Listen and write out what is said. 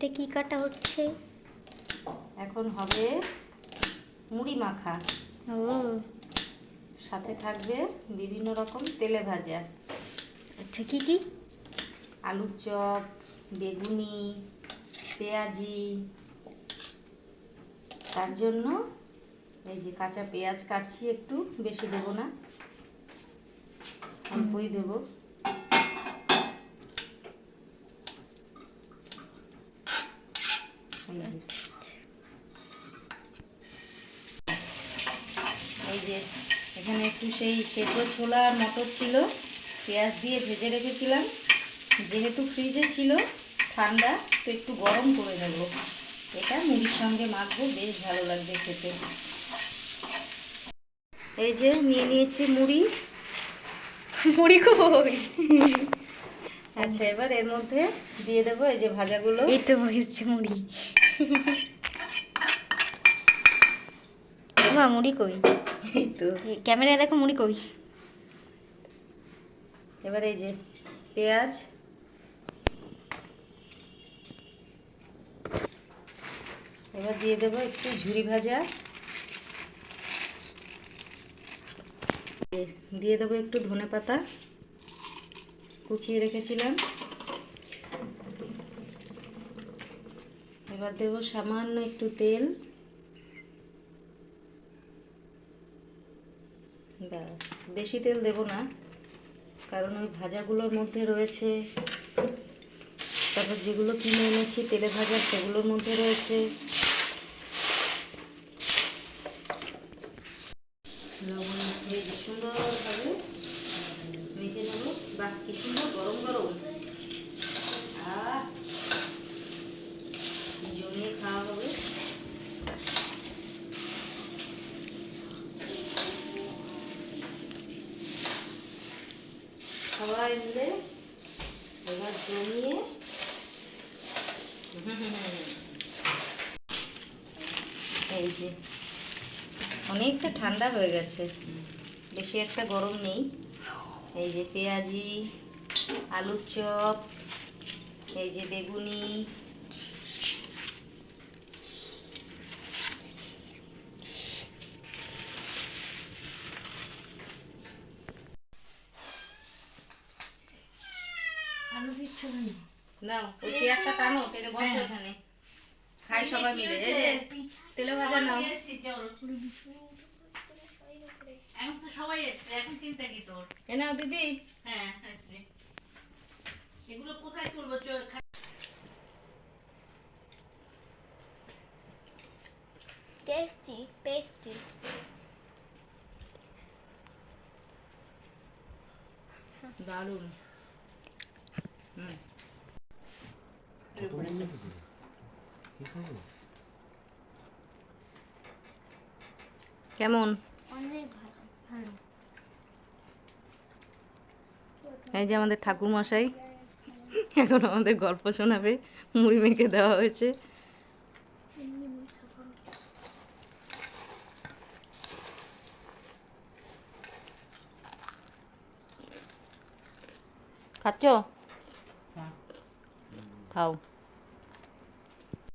এটা কি কাটা হচ্ছে? এখন হবে মুড়ি মাখা। ও। সাথে থাকবে বিভিন্ন রকম তেলে ভাজা। আচ্ছা কি কি? আলুর চপ বেগুনি পেঁয়াজি। তার জন্য এই যে কাঁচা পেঁয়াজ কাটছি একটু বেশি দেবো না অল্পই দেবো এই যে। এই যে এখানে একটু সেই সেদ্ধ ছোলা আর মটর ছিল পেঁয়াজ দিয়ে ভেজে রেখেছিলাম। যেহেতু ফ্রিজে ছিল ঠান্ডা তো একটু গরম করে নেব। এটা মুড়ির সঙ্গে মাখবো বেশ ভালো লাগবে খেতে। এই যে নিয়ে নিয়েছি মুড়ি। মুড়ি কই আচ্ছা এবার এর মধ্যে দিয়ে দেবো এই যে ভাজাগুলো। এই তো হয়েছে মুড়ি। মা মুড়ি কই? এই তো। ক্যামেরায় দেখো মুড়ি কই এবার এই যে পেঁয়াজ। এবার দিয়ে দেবো একটু ঝুরি ভাজা। দিয়ে দেবো একটু ধনে পাতা। কুচিয়ে রেখেছিলাম। এবার দেবো সামান্য একটু তেল। ব্যাস, বেশি তেল দেব না, কারণ ওই ভাজাগুলোর মধ্যে রয়েছে, তারপর যেগুলো কিনে এনেছি, তেলে ভাজা সেগুলোর মধ্যে রয়েছে। লবণ সুন্দরভাবে মেখে নেব। বা কি সুন্দর গরম গরম আহ জমিয়ে খাওয়া হবে সবাই মিলে এবার জমিয়ে এই যে, অনেকটা ঠান্ডা হয়ে গেছে। বেশি একটা গরম নেই। এই যে পেঁয়াজি, আলুর চপ, এই যে বেগুনি আলু দিচ্ছ নাও ওই চেয়ারটা টানো টেনে বসো হ্যাঁ। এখানে। খাই সবাই মিলে। এই যে তেলে ভাজা নাও। এখন তো সবাই এসছে এখন চিন্তা কি তোর? এ নাও দিদি। হ্যাঁ এগুলো কোথায় তুলবো? টেস্টি পেস্টি দারুণ। কেমন? অনেক ভালো ভালো। এই যে আমাদের ঠাকুর মশাই এখন আমাদের গল্প শোনাবে মুড়ি মেখে দেওয়া হয়েছে। খাচ্ছ? How.